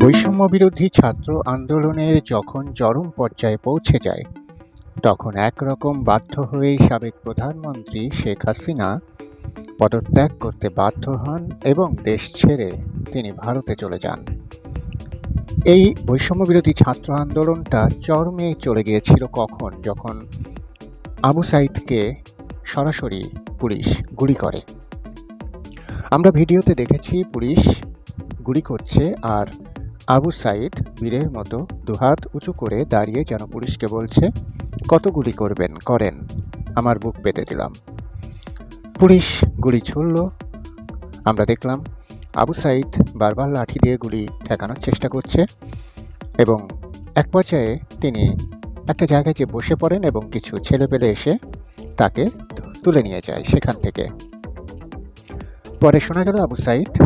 বৈষম্য বিরোধী ছাত্র আন্দোলনের যখন চরম পর্যায়ে পৌঁছে যায়, তখন একরকম বাধ্য হয়েই সাবেক প্রধানমন্ত্রী শেখ হাসিনা পদত্যাগ করতে বাধ্য হন এবং দেশ ছেড়ে তিনি ভারতে চলে যান। এই বৈষম্য বিরোধী ছাত্র আন্দোলনটা চরমে চলে গিয়েছিল কখন? যখন আবু সাইদকে সরাসরি পুলিশ গুলি করে। আমরা ভিডিওতে দেখেছি পুলিশ গুলি করছে আর আবু সাইদ বীরের মতো দুহাত উঁচু করে দাঁড়িয়ে যেন পুলিশকে বলছে কত গুলি করবেন, করেন, আমার বুক পেতে দিলাম। পুলিশ গুলি ছুড়ল। আমরা দেখলাম আবু সাইদ বারবার লাঠি দিয়ে গুলি ঠেকানোর চেষ্টা করছে এবং এক পর্যায়ে তিনি একটা জায়গায় যে বসে পড়েন এবং কিছু ছেলে ছেলেপেলে এসে তাকে তুলে নিয়ে যায় সেখান থেকে। পরে শোনা গেল আবু সাইদ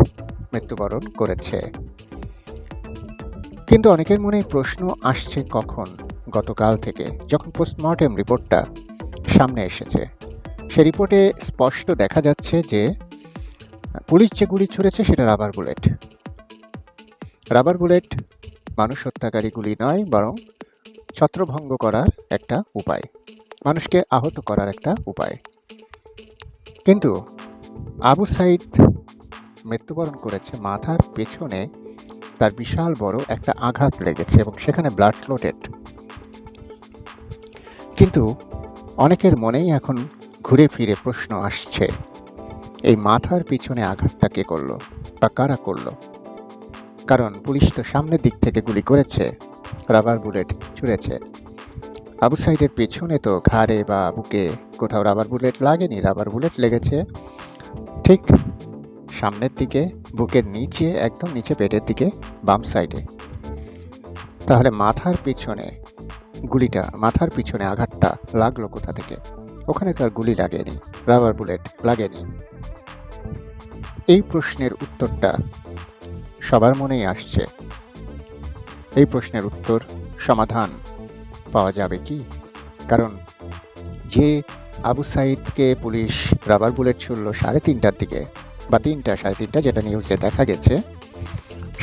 মৃত্যুবরণ করেছে। কিন্তু অনেকের মনে প্রশ্ন আসছে কখন? গতকাল থেকে, যখন পোস্টমর্টেম রিপোর্টটা সামনে এসেছে। সে রিপোর্টে স্পষ্ট দেখা যাচ্ছে যে, পুলিশ যে গুলি ছুড়েছে সেটা রাবার বুলেট রাবার বুলেট মানুষ হত্যাকারী গুলি নয়, বরং ছত্রভঙ্গ করার একটা উপায়। মানুষকে আহত করার একটা উপায়। কিন্তু আবু সাইদ মৃত্যুবরণ করেছে মাথার পেছনে তার বিশাল বড় একটা আঘাত লেগেছে এবং সেখানে ব্লাড ফ্লোটেড কিন্তু অনেকের মনেই এখন ঘুরে ফিরে প্রশ্ন আসছে, এই মাথার পিছনে আঘাতটা কে করল বা কারা করল? কারণ পুলিশ তো সামনের দিক থেকে গুলি করেছে রাবার বুলেট ছুঁড়েছে। আবু সাইডের পেছনে তো ঘাড়ে বা বুকে কোথাও রাবার বুলেট লাগেনি রাবার বুলেট লেগেছে। ঠিক সামনের দিকে, বুকের নিচে, একদম নিচে পেটের দিকে, বাম সাইডে। তাহলে মাথার পিছনে গুলিটা, মাথার পিছনে আঘাতটা লাগল কোথা থেকে? ওখানে তার গুলি লাগেনি রাবার বুলেট লাগেনি এই প্রশ্নের উত্তরটা সবার মনেই আসছে। এই প্রশ্নের উত্তর সমাধান পাওয়া যাবে কি? কারণ যে আবু সাইদকে পুলিশ রাবার বুলেট ছুড়ল সাড়ে তিনটার দিকে বা তিনটা, সাড়ে তিনটা যেটা নিউজে দেখা গেছে।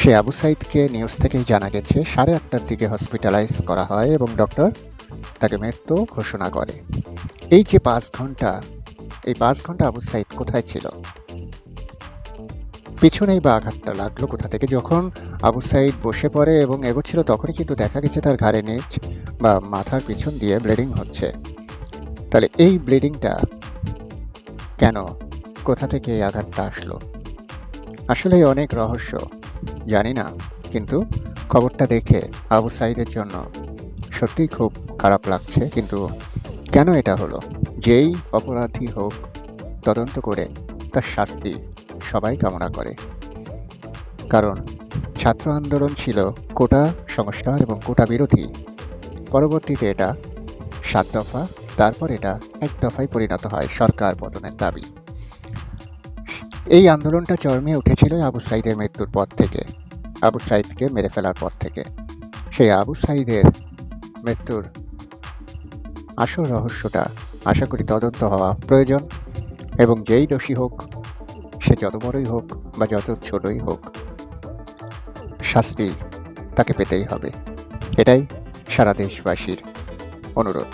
সে আবু সাইদকে নিউজ থেকেই জানা গেছে, সাড়ে আটটার দিকে হসপিটালাইজ করা হয় এবং ডক্টর তাকে মৃত্যু ঘোষণা করে। এই যে পাঁচ ঘণ্টা, এই পাঁচ ঘণ্টা আবু সাইদ কোথায় ছিল? পিছনেই বা আঘাতটা লাগল কোথা থেকে? যখন আবু সাইদ বসে পড়ে এবং এগোচ্ছিল, তখনই কিন্তু দেখা গেছে তার ঘাড়ে নিচ বা মাথার পিছন দিয়ে ব্লিডিং হচ্ছে। তাহলে এই ব্লিডিংটা কেন কোথা থেকে এই আঘাতটা আসলো? আসলে অনেক রহস্য, জানি না, কিন্তু খবরটা দেখে আবু সাইদের জন্য সত্যিই খুব খারাপ লাগছে, কিন্তু কেন এটা হলো? যেই অপরাধী হোক, তদন্ত করে তার শাস্তি সবাই কামনা করে। কারণ ছাত্র আন্দোলন ছিল কোটা সংস্কার এবং কোটা বিরোধী। পরবর্তীতে এটা সাত দফা, তারপর এটা এক দফায় পরিণত হয় সরকার পতনের দাবি। এই আন্দোলনটা চরমে উঠেছিল আবু সাইদের মৃত্যুর পর থেকে, আবু সাইদকে মেরে ফেলার পর থেকে। সেই আবু সাইদের মৃত্যুর আসল রহস্যটা আশা করি তদন্ত হওয়া প্রয়োজন এবং যেই দোষী হোক, সে যত বড়ই হোক বা যত ছোটই হোক, শাস্তি তাকে পেতেই হবে। এটাই সারা দেশবাসীর অনুরোধ।